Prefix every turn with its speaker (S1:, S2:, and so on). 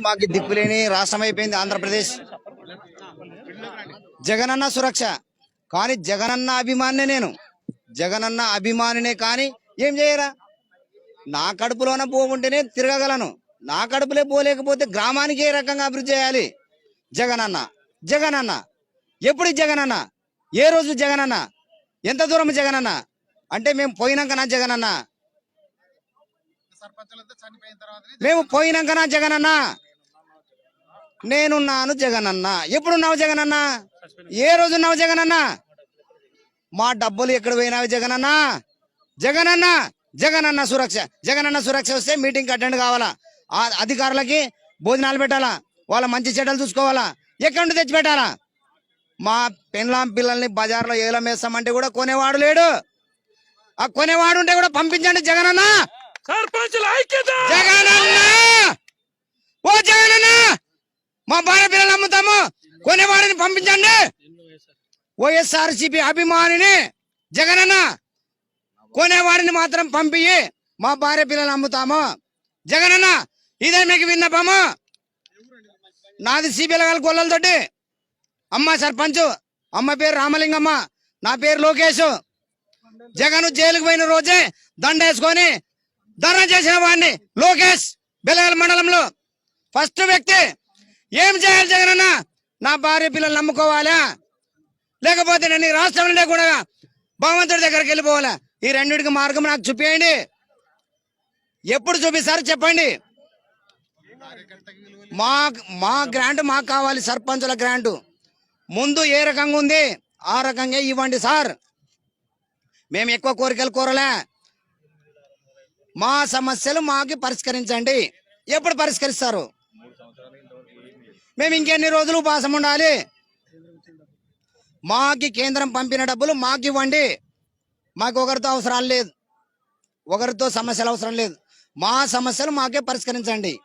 S1: మాకు దిక్కులేని రాష్ట్రం అయిపోయింది ఆంధ్రప్రదేశ్. జగనన్న సురక్ష. కానీ జగనన్న అభిమానినే నేను. జగనన్న అభిమానినే కానీ ఏం చేయరా? నా కడుపులోన పోకుంటేనే తిరగగలను. నా కడుపులే పోలేకపోతే గ్రామానికి ఏ రకంగా అభివృద్ధి చేయాలి? జగనన్న. జగనన్న. ఎప్పుడు జగనన్న? ఏ రోజు జగనన్న? ఎంత దూరం జగనన్న? అంటే మేము పోయినాకనా జగనన్న? మేము పోయినాకనా జగనన్న? నేనున్నాను జగనన్న. ఎప్పుడున్నావు జగనన్న? ఏ రోజున్నావు జగనన్న? మా డబ్బులు ఎక్కడ పోయినావు జగనన్న? జగనన్న జగనన్న సురక్ష జగనన్న సురక్ష వస్తే మీటింగ్ అటెండ్ కావాలా? ఆ అధికారులకి భోజనాలు పెట్టాలా? వాళ్ళ మంచి చెడ్డలు చూసుకోవాలా? ఎక్కడి నుండి తెచ్చి పెట్టాలా? మా పెన్లాం పిల్లల్ని బజార్లో ఏలం వేస్తామంటే కూడా కొనేవాడు లేడు. ఆ కొనేవాడు ఉంటే కూడా పంపించండి జగనన్న. జగనన్న! మా భార్య పిల్లలు అమ్ముతాము కొనేవాడిని పంపించండి. వైఎస్ఆర్ సిపి అభిమానిని జగనన్న కొనేవాడిని మాత్రం పంపి మా భార్య పిల్లలు అమ్ముతాము జగనన్న ఇదే మీకు విన్నపము. నాది సిబిఎల్ గొల్లలతోటి అమ్మ సర్పంచ్ అమ్మ పేరు రామలింగమ్మ నా పేరు లోకేష్ జగన్ జైలుకు పోయిన రోజే దండేసుకొని ధర్నా చేసిన వాడిని లోకేష్ బెలగల మండలంలో. ఫస్ట్ వ్యక్తి ఏం చేయాలి జగనన్న? నా భార్య పిల్లలు నమ్ముకోవాలా? లేకపోతే నేను ఈ రాష్ట్రం కూడా భగవంతుడి దగ్గరికి వెళ్ళిపోవాలా? ఈ రెండింటికి మార్గం నాకు చూపించండి ఎప్పుడు చూపిస్తారు చెప్పండి. మా మా గ్రాంట్ మాకు కావాలి సర్పంచుల గ్రాంట్. ముందు ఏ రకంగా ఉంది? ఆ రకంగా ఇవ్వండి సార్. మేము ఎక్కువ కోరికలు కోరలే. మా సమస్యలు మాకు పరిష్కరించండి. ఎప్పుడు పరిష్కరిస్తారు? మేము ఇంకెన్ని రోజులు ఉపాసం ఉండాలి? మాకి కేంద్రం పంపిన డబ్బులు మాకు ఇవ్వండి. మాకు ఒకరితో అవసరాలు లేదు. ఒకరితో సమస్యలు అవసరం లేదు. మా సమస్యలు మాకే పరిష్కరించండి.